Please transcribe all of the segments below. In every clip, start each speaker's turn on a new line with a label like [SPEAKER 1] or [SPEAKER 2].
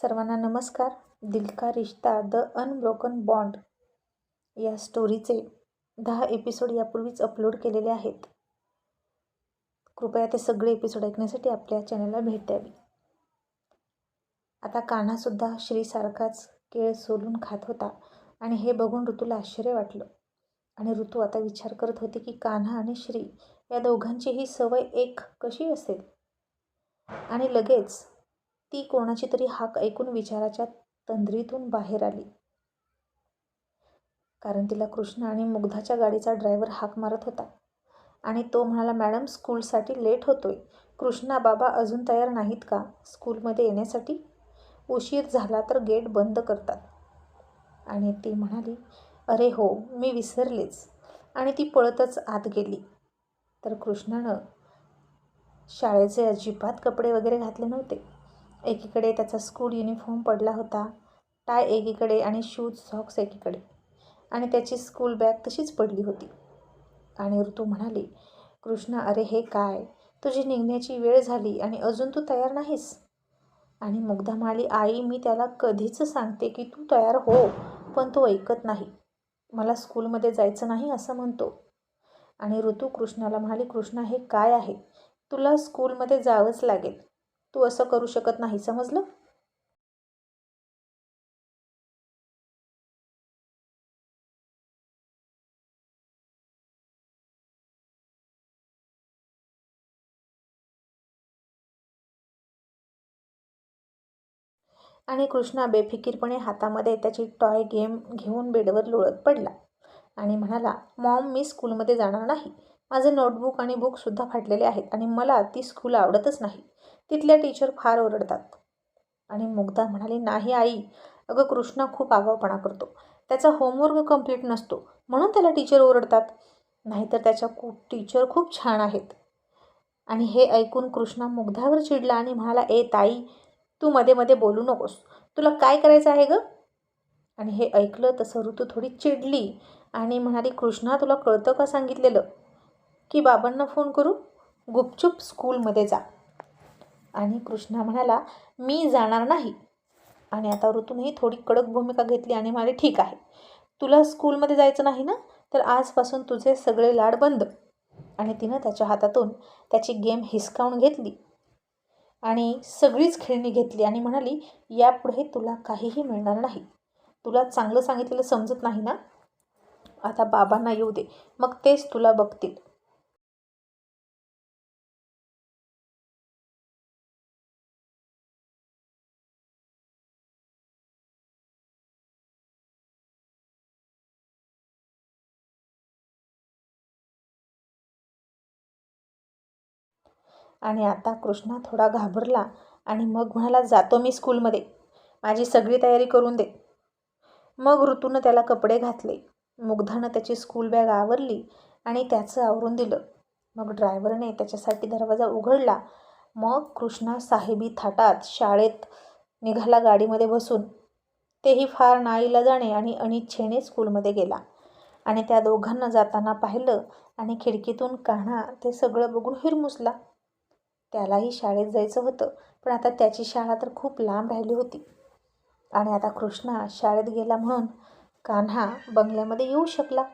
[SPEAKER 1] सर्वांना नमस्कार. Dil ka Rishta the unbroken bond या स्टोरीचे दहा एपिसोड यापूर्वीच अपलोड केलेले आहेत. कृपया ते सगळे एपिसोड ऐकण्यासाठी आपल्या चॅनलला भेट द्यावी. आता कान्हासुद्धा श्रीसारखाच केळ सोलून खात होता आणि हे बघून ऋतूला आश्चर्य वाटलं. आणि ऋतू आता विचार करत होती की कान्हा आणि श्री या दोघांची ही सवय एक कशी असेल? आणि लगेच ती कोणाची तरी हाक ऐकून विचाराच्या तंद्रीतून बाहेर आली. कारण तिला कृष्ण आणि मुग्धाच्या गाडीचा ड्रायव्हर हाक मारत होता. आणि तो म्हणाला मॅडम स्कूलसाठी लेट होतोय. कृष्णा बाबा अजून तयार नाहीत का? स्कूलमध्ये येण्यासाठी? उशीर झाला तर गेट बंद करतात. आणि ती म्हणाली अरे हो मी विसरलेच. आणि ती पळतच आत गेली. तर कृष्णानं शाळेचे अजिबात कपडे वगैरे घातले नव्हते. एकीकडे त्याचा स्कूल युनिफॉर्म पडला होता टाय एकीकडे आणि शूज सॉक्स एकीकडे. आणि त्याची स्कूल बॅग तशीच पडली होती. आणि ऋतू म्हणाली कृष्णा अरे हे काय? तुझी निघण्याची वेळ झाली आणि अजून तू तयार नाहीस? आणि मुग्धा म्हणाली आई मी त्याला कधीच सांगते की तू तयार हो पण तो ऐकत नाही. मला स्कूलमध्ये जायचं नाही असं म्हणतो. आणि ऋतू कृष्णाला म्हणाली कृष्णा हे काय आहे? तुला स्कूलमध्ये जावंच लागेल. तू असं करू शकत नाही समजलं? आणि कृष्णा बेफिकीरपणे हातामध्ये त्याची टॉय गेम घेऊन बेडवर लोळत पडला आणि म्हणाला मॉम मी स्कूलमध्ये जाणार नाही. माझे नोटबुक आणि बुकसुद्धा फाटलेले आहेत आणि मला ती स्कूल आवडतच नाही. तिथल्या टीचर फार ओरडतात. आणि मुग्धा म्हणाली नाही आई अगं कृष्णा खूप आगावपणा करतो. त्याचा होमवर्क कंप्लीट नसतो. म्हणून त्याला टीचर ओरडतात. नाहीतर त्याच्या कू टीचर खूप छान आहेत. आणि हे ऐकून कृष्णा मुग्धावर चिडला आणि म्हणाला ए ताई तू मध्ये मध्ये बोलू नकोस. तुला काय करायचं आहे गं? आणि हे ऐकलं तसं ऋतू थोडी चिडली आणि म्हणाली कृष्णा तुला कळतं का सांगितलेलं? की बाबांना फोन करू? गुपचूप स्कूलमध्ये जा. आणि कृष्णा म्हणाला मी जाणार नाही. आणि आता ऋतूनही थोडी कडक भूमिका घेतली आणि म्हणाले ठीक आहे. तुला स्कूलमध्ये जायचं नाही ना? तर आजपासून तुझे सगळे लाड बंद. आणि तिनं त्याच्या हातातून त्याची गेम हिसकावून घेतली. आणि सगळीच खेळणी घेतली आणि म्हणाली यापुढे तुला काहीही मिळणार नाही. तुला चांगलं सांगितलेलं समजत नाही ना? आता बाबांना येऊ दे. मग तेच तुला बघतील. आणि आता कृष्णा थोडा घाबरला आणि मग म्हणाला जातो मी स्कूलमध्ये. माझी सगळी तयारी करून दे. मग ऋतूनं त्याला कपडे घातले. मुग्धानं त्याची स्कूल बॅग आवरली आणि त्याचं आवरून दिलं. मग ड्रायव्हरने त्याच्यासाठी दरवाजा उघडला. मग कृष्णा साहेबी थाटात शाळेत निघाला गाडीमध्ये बसून. तेही फार नाईलाजाने आणि अनिच्छेने स्कूलमध्ये गेला. आणि त्या दोघांना जाताना पाहिलं आणि खिडकीतून कान्हा ते सगळं बघून हिरमुसला. त्यालाही शाळेत जायचं होतं पण आता त्याची शाळा तर खूप लांब राहिली होती. आणि आता कृष्णा शाळेत गेला म्हणून कान्हा बंगल्यामध्ये येऊ शकला.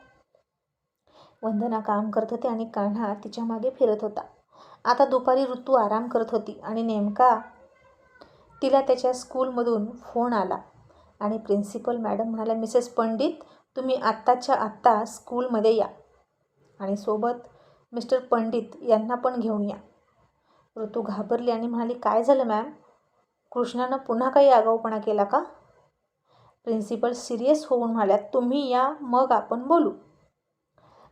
[SPEAKER 1] वंदना काम करत होते आणि कान्हा तिच्यामागे फिरत होता. आता दुपारी ऋतू आराम करत होती आणि नेमका तिला त्याच्या स्कूलमधून फोन आला आणि प्रिन्सिपल मॅडम म्हणाल्या मिसेस पंडित तुम्ही आत्ताच्या आत्ता स्कूलमध्ये या आणि सोबत मिस्टर पंडित यांना पण घेऊन या. ऋतू घाबरली आणि म्हणाली काय झालं मॅम? कृष्णानं पुन्हा काही आगाऊपणा केला का? प्रिन्सिपल सिरियस होऊन म्हणाल्या तुम्ही या मग आपण बोलू.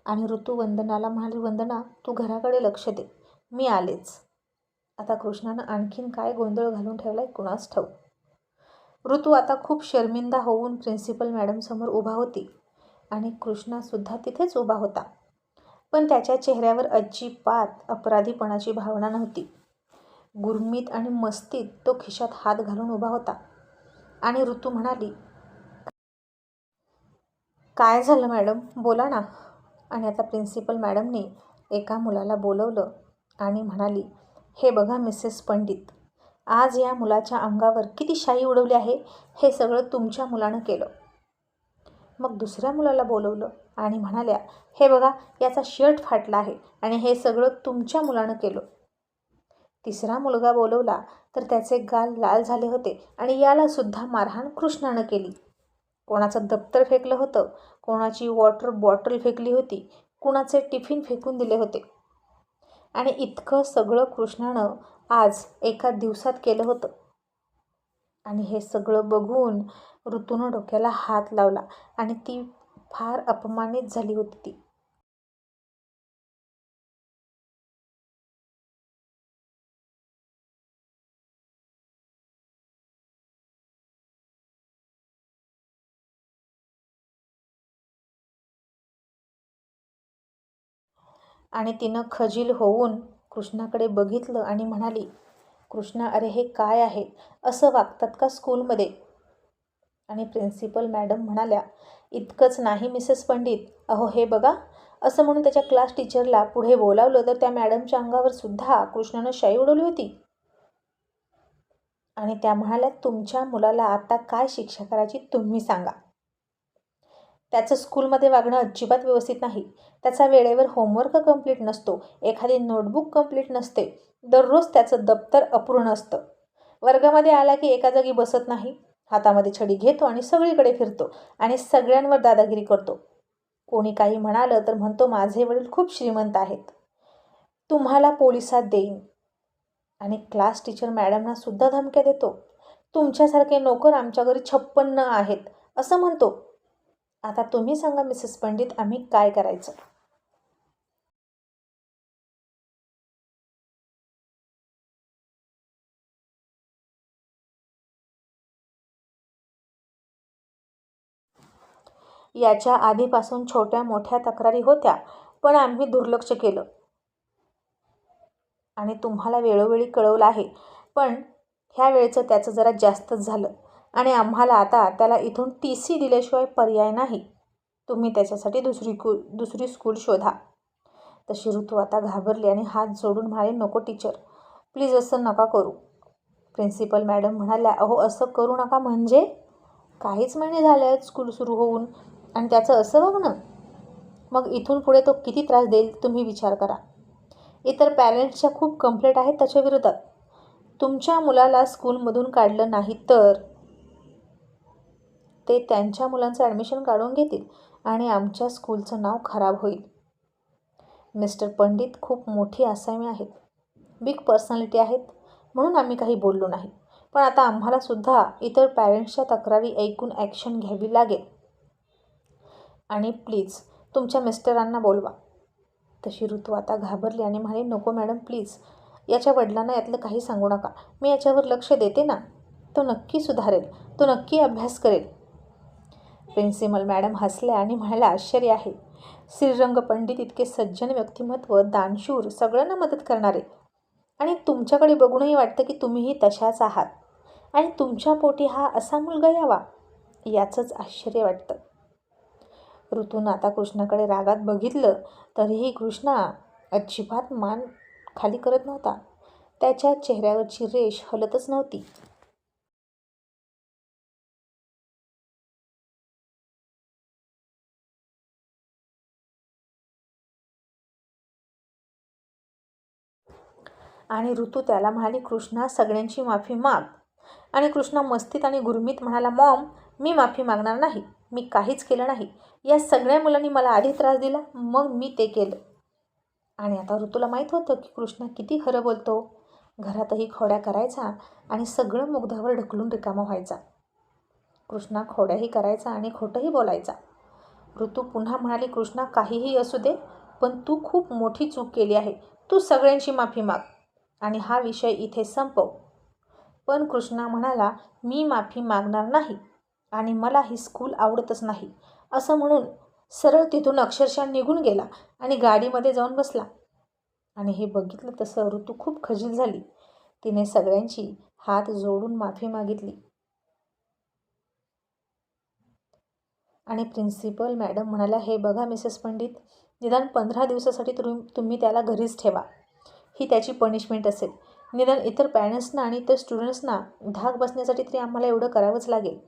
[SPEAKER 1] आणि ऋतू वंदनाला म्हणाली वंदना तू घराकडे लक्ष दे मी आलेच. आता कृष्णानं आणखीन काय गोंधळ घालून ठेवलाय कुणास ठाऊ ऋतू आता खूप शर्मिंदा होऊन प्रिन्सिपल मॅडमसमोर उभा होती आणि कृष्णासुद्धा तिथेच उभा होता. पण त्याच्या चेहऱ्यावर अजिबात अपराधीपणाची भावना नव्हती. गुरमीत आणि मस्तीत तो खिशात हात घालून उभा होता आणि ऋतू म्हणाली काय झालं मॅडम? बोला ना. आणि आता प्रिन्सिपल मॅडमने एका मुलाला बोलवलं आणि म्हणाली हे बघा मिसेस पंडित आज या मुलाच्या अंगावर किती शाई उडवली आहे. हे सगळं तुमच्या मुलानं केलं. मग दुसऱ्या मुलाला बोलवलं आणि म्हणाल्या हे बघा याचा शर्ट फाटला आहे आणि हे सगळं तुमच्या मुलानं केलं. तिसरा मुलगा बोलवला तर त्याचे गाल लाल झाले होते आणि यालासुद्धा मारहाण कृष्णानं केली. कोणाचं दप्तर फेकलं होतं कोणाची वॉटर बॉटल फेकली होती कुणाचे टिफिन फेकून दिले होते. आणि इतकं सगळं कृष्णानं आज एका दिवसात केलं होतं. आणि हे सगळं बघून ऋतूनं डोक्याला हात लावला आणि ती फार अपमानित झाली होती ती. आणि तिनं खजील होऊन कृष्णाकडे बघितलं आणि म्हणाली कृष्णा अरे हे काय आहे? असं वागतात का स्कूलमध्ये आणि प्रिन्सिपल मॅडम म्हणाल्या इतकंच नाही मिसेस पंडित. अहो हे बघा. असं म्हणून त्याच्या क्लास टीचरला पुढे बोलावलं तर त्या मॅडमच्या अंगावर सुद्धा कृष्णानं शाई उडवली होती. आणि त्या म्हणाल्या तुमच्या मुलाला आता काय शिक्षा करायची तुम्ही सांगा. त्याचं स्कूलमध्ये वागणं अजिबात व्यवस्थित नाही. त्याचा वेळेवर होमवर्क कंप्लीट नसतो. एखादी नोटबुक कंप्लीट नसते. दररोज त्याचं दप्तर अपूर्ण असतं. वर्गामध्ये आला की एका जागी बसत नाही. हातामध्ये छडी घेतो आणि सगळीकडे फिरतो आणि सगळ्यांवर दादागिरी करतो. कोणी काही म्हणालं तर म्हणतो माझे वडील खूप श्रीमंत आहेत. तुम्हाला पोलिसात देईन. आणि क्लास टीचर मॅडमना सुद्धा धमक्या देतो तुमच्यासारखे नोकर आमच्या घरी छप्पन्न आहेत. असं म्हणतो. आता तुम्ही सांगा मिसेस पंडित आम्ही काय करायचं? याच्या आधीपासून छोट्या मोठ्या तक्रारी होत्या पण आम्ही दुर्लक्ष केलं. आणि तुम्हाला वेळोवेळी कळवलं आहे पण ह्या वेळेचं त्याचं जरा जास्तच झालं. आणि आम्हाला आता त्याला इथून टी सी दिल्याशिवाय पर्याय नाही. तुम्ही त्याच्यासाठी दुसरी कु दुसरी स्कूल शोधा. तशी ऋतू आता घाबरली आणि हात जोडून म्हणाले नको टीचर प्लीज असं नका करू. प्रिन्सिपल मॅडम म्हणाल्या अहो असं करू नका म्हणजे? काहीच म्हणजे महिने झाले आहेत स्कूल सुरू होऊन आणि त्याचं असं बघणं मग इथून पुढे तो किती त्रास देईल तुम्ही विचार करा. इतर पॅरेंट्सच्या खूप कंप्लेंट आहेत त्याच्या विरोधात. तुमच्या मुलाला स्कूलमधून काढलं नाही तर ते त्यांच्या मुलांचं ॲडमिशन काढून घेतील आणि आमच्या स्कूलचं नाव खराब होईल. मिस्टर पंडित खूप मोठी आसामी आहेत. बिग पर्सनॅलिटी आहेत. म्हणून आम्ही काही बोललो नाही. पण आता आम्हालासुद्धा इतर पॅरेंट्सच्या तक्रारी ऐकून ॲक्शन घ्यावी लागेल. आणि प्लीज तुमच्या मिस्टरांना बोलवा. तशी ऋतू आता घाबरली आणि म्हणे नको मॅडम प्लीज. याच्या वडिलांना यातलं काही सांगू नका. मी याच्यावर लक्ष देते ना. तो नक्की सुधारेल. तो नक्की अभ्यास करेल. प्रिन्सिपल मॅडम हसल्या आणि म्हणायला आश्चर्य आहे. श्रीरंग पंडित इतके सज्जन व्यक्तिमत्व दानशूर सगळ्यांना मदत करणारे. आणि तुमच्याकडे बघूनही वाटतं की तुम्हीही तशाच आहात. आणि तुमच्या पोटी हा असा मुलगा यावा. याचंच आश्चर्य वाटतं. ऋतून आता कृष्णाकडे रागात बघितलं तरीही कृष्णा अजिबात मान खाली करत नव्हता. त्याच्या चेहऱ्यावरची रेष हलतच नव्हती. आणि ऋतू त्याला म्हणाली कृष्णा सगळ्यांची माफी माग. आणि कृष्णा मस्तीत आणि गुरमीत म्हणाला मॉम मी माफी मागणार नाही. मी काहीच केलं नाही. या सगळ्या मुलांनी मला आधी त्रास दिला मग मी ते केलं. आणि आता ऋतूला माहीत होतं की कृष्णा किती खरं बोलतो. घरातही खोड्या करायचा आणि सगळं मुग्धावर ढकलून रिकामा व्हायचा. कृष्णा खोड्याही करायचा आणि खोटंही बोलायचा. ऋतू पुन्हा म्हणाली कृष्णा काहीही असू दे पण तू खूप मोठी चूक केली आहे. तू सगळ्यांची माफी माग आणि हा विषय इथे संपव. पण कृष्णा म्हणाला मी माफी मागणार नाही. आणि मला ही स्कूल आवडतच नाही. असं म्हणून सरळ तिथून अक्षरशः निघून गेला आणि गाडीमध्ये जाऊन बसला. आणि हे बघितलं तसं ऋतू खूप खजील झाली. तिने सगळ्यांची हात जोडून माफी मागितली. आणि प्रिन्सिपल मॅडम म्हणाल्या हे बघा मिसेस पंडित निदान पंधरा दिवसासाठी तुम्ही तुम्ही त्याला घरीच ठेवा. ही त्याची पनिशमेंट असेल. निदान इतर पॅरेंट्सना आणि इतर स्टुडंट्सना धाक बसण्यासाठी तरी आम्हाला एवढं करावंच लागेल.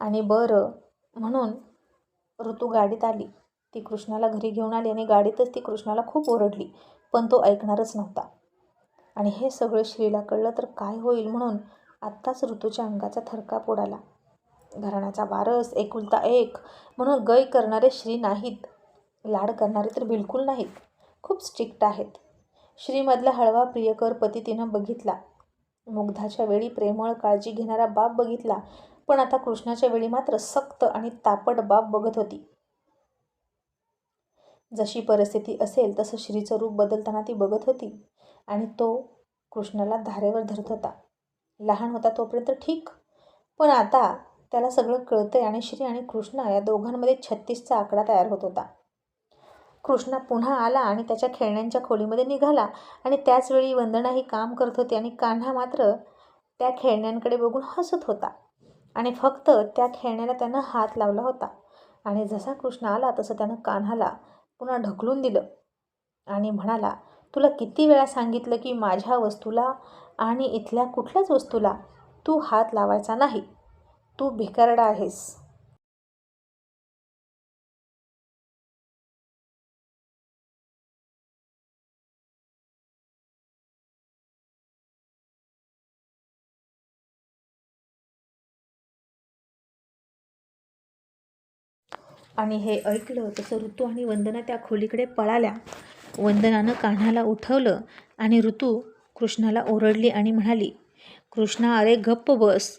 [SPEAKER 1] आणि बरं. म्हणून ऋतू गाडीत आली. ती कृष्णाला घरी घेऊन आली आणि गाडीतच ती कृष्णाला खूप ओरडली पण तो ऐकणारच नव्हता. आणि हे सगळं श्रीला कळलं तर काय होईल म्हणून आत्ताच ऋतूच्या अंगाचा थरकाप उडाला घराण्याचा वारस एकुलता एक म्हणून गय करणारे श्री नाहीत. लाड करणारे तर बिलकुल नाहीत. खूप स्ट्रिक्ट आहेत. श्रीमधला हळवा प्रियकर पती तिनं बघितला. मुग्धाच्या वेळी प्रेमळ काळजी घेणारा बाप बघितला. पण आता कृष्णाच्या वेळी मात्र सक्त आणि तापट बाप बघत होती. जशी परिस्थिती असेल तसं श्रीचं रूप बदलताना ती बघत होती आणि तो कृष्णाला धारेवर धरत होता. लहान होता तोपर्यंत ठीक पण आता त्याला सगळं कळतंय आणि श्री आणि कृष्णा या दोघांमध्ये छत्तीसचा आकडा तयार होत होता. कृष्णा पुन्हा आला आणि त्याच्या खेळण्यांच्या खोलीमध्ये निघाला आणि त्याचवेळी वंदनाही काम करत होती आणि कान्हा मात्र त्या खेळण्यांकडे बघून हसत होता. आणि फक्त त्या खेळण्याला त्यानं हात लावला होता. आणि जसा कृष्ण आला तसं त्यानं कान्हाला पुन्हा ढकलून दिलं. आणि म्हणाला तुला किती वेळा सांगितलं की माझ्या वस्तूला आणि इथल्या कुठल्याच वस्तूला तू हात लावायचा नाही. तू भिकारडा आहेस. आणि हे ऐकलं तसं ऋतू आणि वंदना त्या खोलीकडे पळाल्या. वंदनानं कान्हाला उठवलं आणि ऋतू कृष्णाला ओरडली आणि म्हणाली कृष्णा अरे गप्प बस.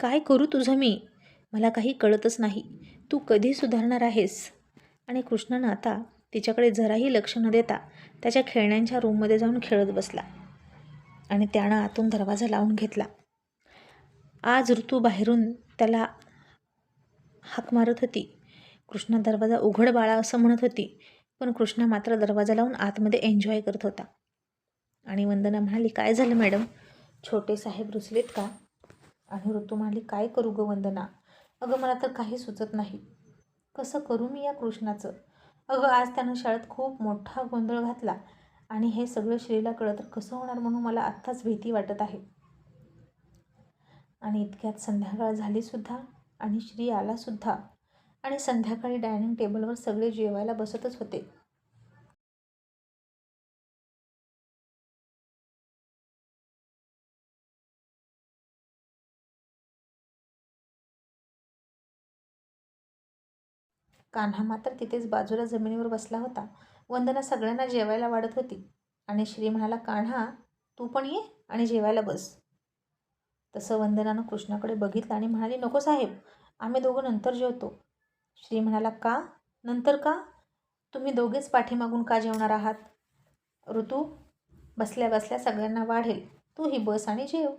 [SPEAKER 1] काय करू तुझं मी? मला काही कळतच नाही. तू कधी सुधारणार आहेस? आणि कृष्णानं आता तिच्याकडे जराही लक्ष न देता त्याच्या खेळण्यांच्या रूममध्ये जाऊन खेळत बसला आणि त्यानं आतून दरवाजा लावून घेतला. आज ऋतू बाहेरून त्याला हाक मारत होती. कृष्णा दरवाजा उघड बाळा असं म्हणत होती. पण कृष्णा मात्र दरवाजा लावून आतमध्ये एन्जॉय करत होता. आणि वंदना म्हणाली काय झालं मॅडम? छोटे साहेब रुचलेत का? आणि ऋतू म्हणाली काय करू ग वंदना? अगं मला तर काही सुचत नाही. कसं करू मी या कृष्णाचं? अगं आज त्यानं शाळेत खूप मोठा गोंधळ घातला. आणि हे सगळं श्रीला कळत तर कसं होणार म्हणून मला आत्ताच भीती वाटत आहे. आणि इतक्यात संध्याकाळ झालीसुद्धा आणि श्री आलासुद्धा आणि संध्याकाळी डायनिंग टेबलवर सगळे जेवायला बसतच होते. कान्हा मात्र तिथेच बाजूला जमिनीवर बसला होता. वंदना सगळ्यांना जेवायला वाढत होती आणि श्री म्हणाला कान्हा तू पण ये आणि जेवायला बस. तसं वंदनानं कृष्णाकडे बघितलं आणि म्हणाली नको साहेब आम्ही दोघं नंतर जेवतो. श्री म्हणाला का? नंतर का? तुम्ही दोघेच पाठीमागून का जेवणार आहात? ऋतू बसल्या बसल्या सगळ्यांना वाढेल. तू ही बस आणि जेव.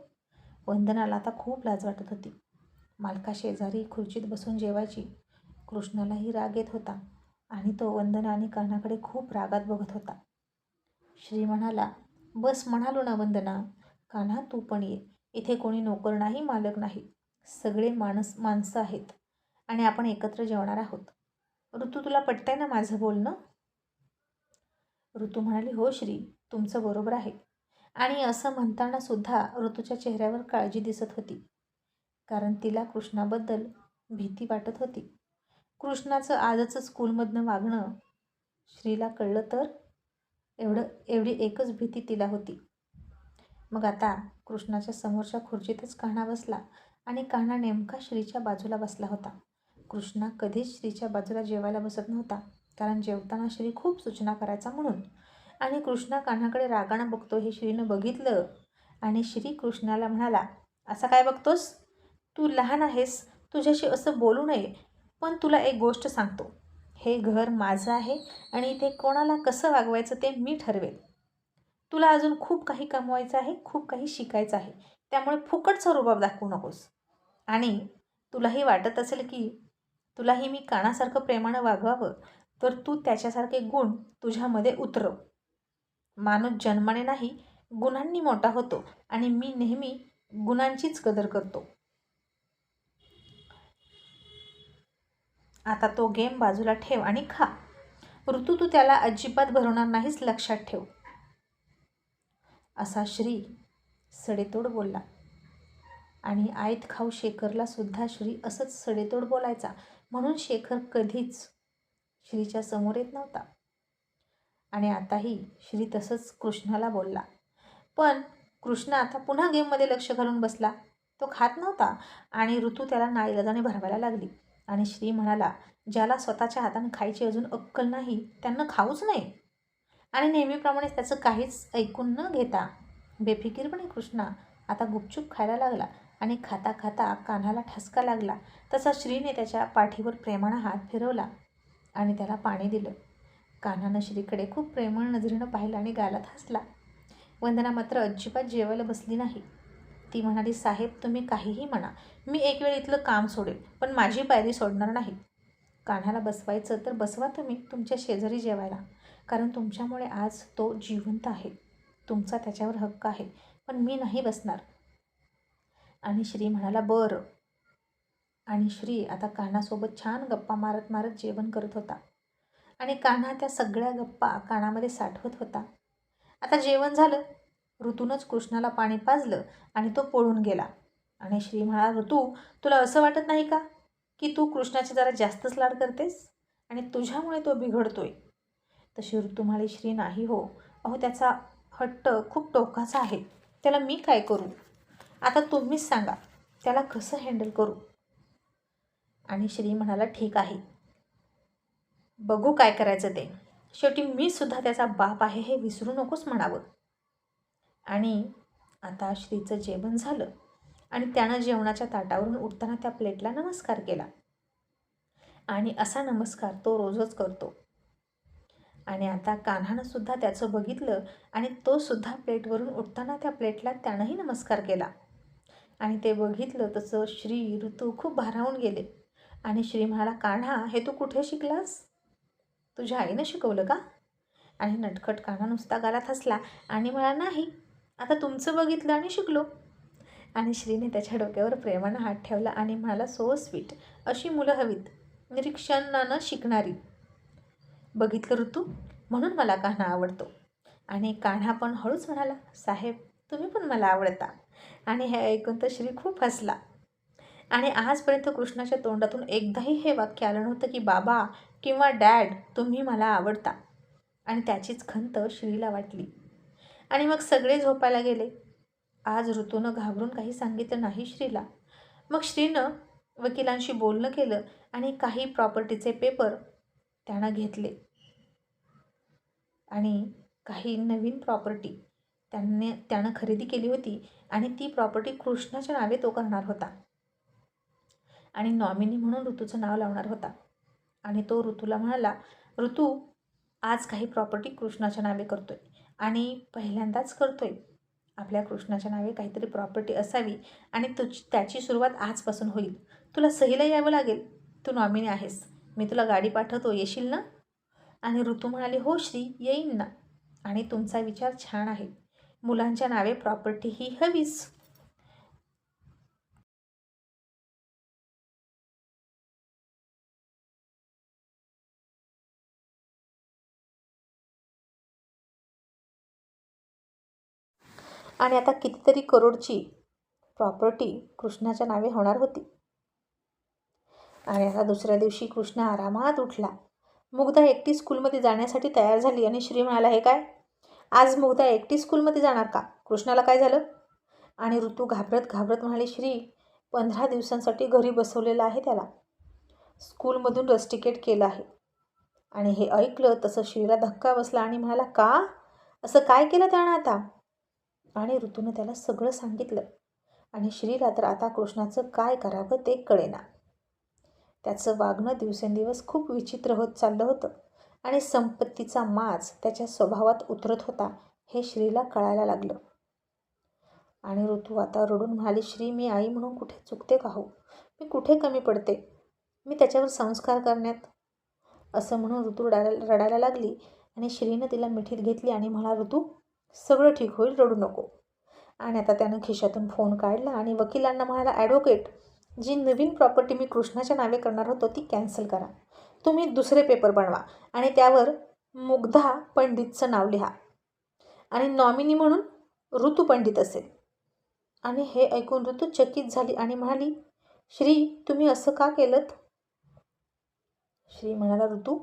[SPEAKER 1] वंदनाला आता खूप लाज वाटत होती. मालका शेजारी खुर्चीत बसून जेवायची. कृष्णालाही राग येत होता आणि तो वंदना आणि कानाकडे खूप रागात बघत होता. श्री म्हणाला बस म्हणालो ना वंदना कान्हा तू पण ये. इथे कोणी नोकर नाही मालक नाही. सगळे माणस माणसं आहेत. आणि आपण एकत्र जेवणार आहोत. ऋतू तुला पटतंय ना माझं बोलणं? ऋतू म्हणाली हो श्री तुमचं बरोबर आहे. आणि असं म्हणताना सुद्धा ऋतूच्या चेहऱ्यावर काळजी दिसत होती. कारण तिला कृष्णाबद्दल भीती वाटत होती. कृष्णाचं आजचं स्कूलमधनं वागणं श्रीला कळलं तर? एवढं एवढी एकच भीती तिला होती. मग आता कृष्णाच्या समोरच्या खुर्चीतच कान्हा बसला आणि कान्हा नेमका श्रीच्या बाजूला बसला होता. कृष्णा कधीच श्रीच्या बाजूला जेवायला बसत नव्हता कारण जेवताना श्री खूप सूचना करायचा म्हणून. आणि कृष्णा कान्हाकडे रागानं बघतो हे श्रीनं बघितलं. आणि श्री कृष्णाला म्हणाला असा काय बघतोस? तू लहान आहेस तुझ्याशी असं बोलू नये पण तुला एक गोष्ट सांगतो. हे घर माझं आहे आणि इथे कोणाला कसं वागवायचं ते मी ठरवेल. तुला अजून खूप काही कमवायचं आहे खूप काही शिकायचं आहे त्यामुळे फुकटचा रुबाब दाखवू नकोस. आणि तुलाही वाटत असेल की तुलाही मी कानासारखं प्रेमानं वागवावं तर तू त्याच्यासारखे गुण तुझ्यामध्ये उतरव. माणूस जन्माने नाही गुणांनी मोठा होतो आणि मी नेहमी गुणांचीच कदर करतो. आता तो गेम बाजूला ठेव आणि खा. ऋतू तू त्याला अजिबात भरवणार नाहीस लक्षात ठेव. असा श्री सडेतोड बोलला. आणि आयत खाऊ शेखरला सुद्धा श्री असंच सडेतोड बोलायचा. म्हणून शेखर कधीच श्रीच्या समोर येत नव्हता. आणि आताही श्री तसंच कृष्णाला बोलला. पण कृष्ण आता पुन्हा गेममध्ये लक्ष घालून बसला. तो खात नव्हता आणि ऋतू त्याला नाईलाजाने भरवायला लागली. आणि श्री म्हणाला ज्याला स्वतःच्या हाताने खायची अजून अक्कल नाही त्यांना खाऊच नाही आणि नेहमीप्रमाणे त्याचं काहीच ऐकून न घेता बेफिकीरपणे कृष्णा आता गुपचूप खायला लागला. आणि खाता खाता कान्हाला ठसका लागला तसा श्रीने त्याच्या पाठीवर प्रेमानं हात फिरवला आणि त्याला पाणी दिलं. कान्हानं श्रीकडे खूप प्रेमळ नजरेनं पाहिलं आणि गालात हसला. वंदना मात्र अजिबात जेवायला बसली नाही. ती म्हणाली साहेब तुम्ही काहीही म्हणा. मी एक वेळ इथलं काम सोडेल पण माझी पायरी सोडणार नाही. कान्हाला बसवायचं तर बसवा तुम्ही तुमच्या शेजारी जेवायला कारण तुमच्यामुळे आज तो जिवंत आहे. तुमचा त्याच्यावर हक्क आहे पण मी नाही बसणार. आणि श्री म्हणाला बरं. आणि श्री आता कान्हासोबत छान गप्पा मारत मारत जेवण करत होता. आणि कान्हा त्या सगळ्या गप्पा कानामध्ये साठवत होता. आता जेवण झालं. ऋतूनच कृष्णाला पाणी पाजलं आणि तो पळून गेला. आणि श्री म्हणाला ऋतू तुला असं वाटत नाही का की तू कृष्णाची जरा जास्तच लाड करतेस? आणि तुझ्यामुळे तो बिघडतोय. तशी ऋतू म्हणाली श्री नाही हो. अहो त्याचा हट्ट खूप टोकाचा आहे. त्याला मी काय करू? आता तुम्हीच सांगा त्याला कसं हँडल करू? आणि श्री म्हणाला ठीक आहे. बघू काय करायचं ते. शेवटी मी सुद्धा त्याचा बाप आहे हे विसरू नकोस म्हणावं. आणि आता श्रीचं जेवण झालं. आणि त्यानं जेवणाच्या ताटावरून उठताना त्या प्लेटला नमस्कार केला. आणि असा नमस्कार तो रोजच करतो. आणि आता कान्हानं सुद्धा त्याचं बघितलं आणि तो सुद्धा प्लेटवरून उठताना त्या प्लेटला त्यानंही नमस्कार केला. आणि ते बघितलं तसं श्री ऋतू खूप भारावून गेले. आणि श्री म्हणाला कान्हा हे तू कुठे शिकलास? तुझ्या आईनं शिकवलं का? आणि नटखट कान्हा नुसता गालात हसला आणि मला नाही आता तुमचं बघितलं आणि शिकलो. आणि श्रीने त्याच्या डोक्यावर प्रेमानं हात ठेवला आणि म्हणाला सो स्वीट अशी मुलं हवीत निरीक्षणानं शिकणारी. बघितलं ऋतू? म्हणून मला कान्हा आवडतो. आणि कान्हा पण हळूच म्हणाला साहेब तुम्ही पण मला आवडता. आणि हे ऐकून तर श्री खूप हसला. आणि आजपर्यंत कृष्णाच्या तोंडातून एकदाही हे वाक्य आलं नव्हतं की बाबा किंवा डॅड तुम्ही मला आवडता. आणि त्याचीच खंत श्रीला वाटली. आणि मग सगळे झोपायला गेले. आज ऋतूनं घाबरून काही सांगितलं नाही श्रीला. मग श्रीनं वकिलांशी बोलणं केलं आणि काही प्रॉपर्टीचे पेपर त्यानं घेतले. आणि काही नवीन प्रॉपर्टी. त्यांनी त्यानं खरेदी केली होती आणि ती प्रॉपर्टी कृष्णाच्या नावे तो करणार होता. आणि नॉमिनी म्हणून ऋतूचं नाव लावणार होता. आणि तो ऋतूला म्हणाला ऋतू आज काही प्रॉपर्टी कृष्णाच्या नावे करतोय आणि पहिल्यांदाच करतोय. आपल्या कृष्णाच्या नावे काहीतरी प्रॉपर्टी असावी आणि तुझी त्याची सुरुवात आजपासून होईल. तुला सहीला यावं लागेल. तू नॉमिनी आहेस. मी तुला गाडी पाठवतो. येशील ना? आणि ऋतू म्हणाली हो श्री येईन ना. आणि तुमचा विचार छान आहे. मुलांच्या नावे प्रॉपर्टी ही हवीच. आणि आता कितीतरी करोडची प्रॉपर्टी कृष्णाच्या नावे होणार होती. आणि आता दुसऱ्या दिवशी कृष्ण आरामात उठला. मुग्धा एकटी स्कूलमध्ये जाण्यासाठी तयार झाली आणि श्री म्हणाला हे काय? आज मुग्धा एकटी स्कूलमध्ये जाणार का? कृष्णाला काय झालं? आणि ऋतू घाबरत घाबरत म्हणाली श्री पंधरा दिवसांसाठी घरी बसवलेलं आहे त्याला. स्कूलमधून रस्टिकेट केलं आहे. आणि हे ऐकलं तसं श्रीला धक्का बसला आणि म्हणाला का? असं काय केलं त्यानं आता? आणि ऋतूनं त्याला सगळं सांगितलं. आणि श्रीला तर आता कृष्णाचं काय करावं ते कळेना. त्याचं वागणं दिवसेंदिवस खूप विचित्र होत चाललं होतं. आणि संपत्तीचा माज त्याच्या स्वभावात उतरत होता हे श्रीला कळायला लागलं. आणि ऋतू आता रडून म्हणाली श्री मी आई म्हणून कुठे चुकते का हो? मी कुठे कमी पडते? मी त्याच्यावर संस्कार करण्यात असं म्हणून ऋतू रडायला रडायला लागली आणि श्रीनं तिला मिठीत घेतली आणि म्हणा ऋतू सगळं ठीक होईल रडू नको आणि आता त्यानं खिशातून फोन काढला आणि वकिलांना म्हणाला ॲडव्होकेट जी नवीन प्रॉपर्टी मी कृष्णाच्या नावे करणार होतो ती कॅन्सल करा. तुम्ही दुसरे पेपर बनवा आणि त्यावर मुग्धा पंडितचं नाव लिहा. आणि नॉमिनी म्हणून ऋतू पंडित असेल. आणि हे ऐकून ऋतू चकित झाली आणि म्हणाली श्री तुम्ही असं का केलं श्री म्हणाला ऋतू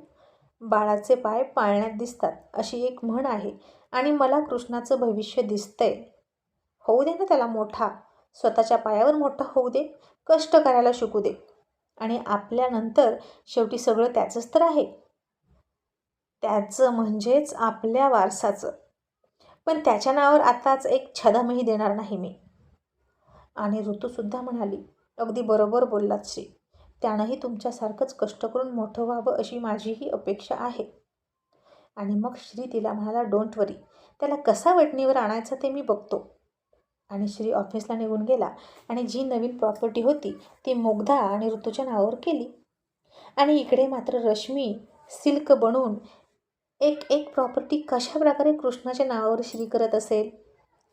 [SPEAKER 1] बाळाचे पाय पाळण्यात दिसतात अशी एक म्हण आहे आणि मला कृष्णाचं भविष्य दिसतंय. होऊ दे ना त्याला मोठा. स्वतःच्या पायावर मोठा होऊ दे. कष्ट करायला शिकू दे. आणि आपल्यानंतर शेवटी सगळं त्याचंच तर आहे. त्याचं म्हणजेच आपल्या वारसाचं. पण त्याच्या नावावर आताच एक छदमही देणार नाही मी. आणि ऋतूसुद्धा म्हणाली अगदी बरोबर बोललात श्री. त्यानंही तुमच्यासारखंच कष्ट करून मोठं व्हावं अशी माझीही अपेक्षा आहे. आणि मग श्री तिला म्हणाला डोंट वरी. त्याला कसा वटणीवर आणायचा ते मी बघतो. आणि श्री ऑफिसला निघून गेला. आणि जी नवीन प्रॉपर्टी होती ती मुग्धा आणि ऋतूच्या नावावर केली. आणि इकडे मात्र रश्मी सिल्क बनवून एक एक प्रॉपर्टी कशा प्रकारे कृष्णाच्या नावावर श्री करत असेल?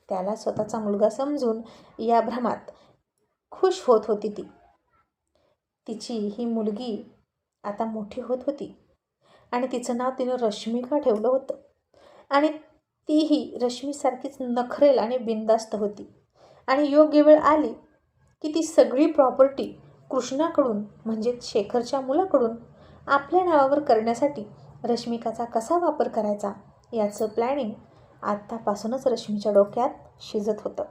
[SPEAKER 1] त्याला स्वतःचा मुलगा समजून या भ्रमात खुश होत होती ती. तिची ही मुलगी आता मोठी होत होती. आणि तिचं नाव तिनं रश्मिका ठेवलं होतं. आणि तीही रश्मीसारखीच नखरेल आणि बिंदास्त होती. आणि योग्य वेळ आली की ती सगळी प्रॉपर्टी कृष्णाकडून म्हणजे शेखरच्या मुलाकडून आपल्या नावावर करण्यासाठी रश्मिकाचा कसा वापर करायचा याचं प्लॅनिंग आत्तापासूनच रश्मीच्या डोक्यात शिजत होतं.